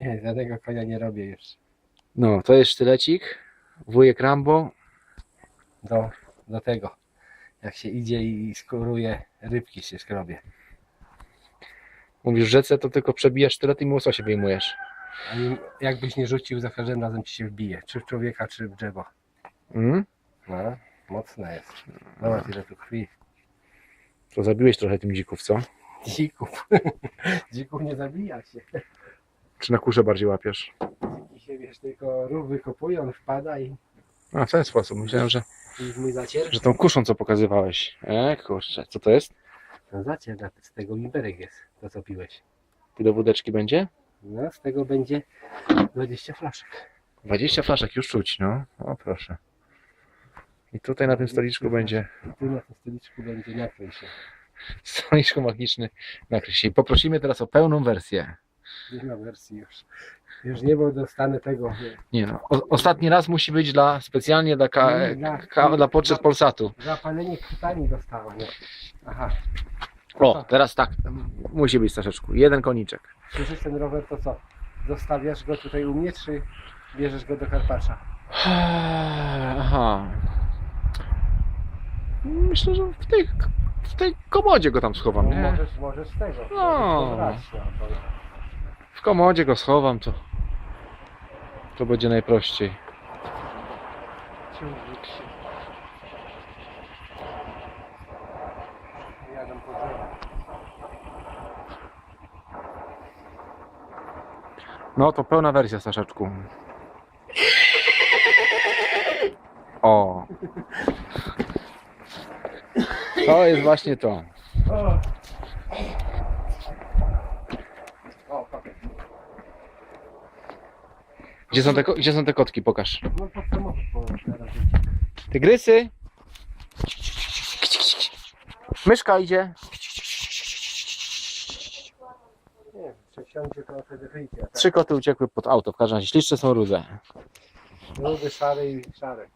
Nie, żadnego konia nie robię już. No, to jest sztylecik. Wujek Rambo. Do, do tego. Jak się idzie i skoruje, rybki się skrobie. Mówisz w rzece, to tylko przebijasz sztylet i mu łososie wyjmujesz. Ani jakbyś nie rzucił, za każdym razem ci się wbije. Czy w człowieka, czy w drzewo. Mm? No, mocne jest. Zobacz ile tu krwi. To zabiłeś trochę tym dzików, co? Dzików. Dzików nie zabija się. Czy na kuszę bardziej łapiesz? Dziki się wiesz, tylko rów wykopuje, on wpada i, A, w ten sposób. Myślałem, że, i mój zacier. że tą kuszą, co pokazywałeś. E, kurczę, co to jest? No zacier na- z tego imberek jest, to co piłeś. I do wódeczki będzie? No, z tego będzie 20 flaszek. 20 flaszek już czuć, no. O, proszę. I tutaj na tym stoliczku będzie I tu na tym stoliczku będzie nakryj się. stoliczku magiczny nakryć się. I poprosimy teraz o pełną wersję. Nie ma wersji już. Już nie, bo dostanę tego. Nie no, o, ostatni raz musi być dla specjalnie dla, ka, ka, dla potrzeb Polsatu. Zapalenie krtani dostałem. Aha. O, teraz tak, musi być Staszeczku. Jeden koniczek. Słyszysz ten rower, to co? Zostawiasz go tutaj u mnie, czy bierzesz go do Karpacza? Aha. Myślę, że w tej, w tej komodzie go tam schowam, No, nie? możesz, możesz z tego. No. W komodzie go schowam, to to będzie najprościej. Ciągnik się. Jadą po drzewach. No to pełna wersja, Staszeczku. O. To jest właśnie to. O, Gdzie są te, gdzie są te kotki? Pokaż. Tygrysy! Myszka idzie. Trzy koty uciekły pod auto. W każdym razie śliczne są rude. Rudy, szary i szary.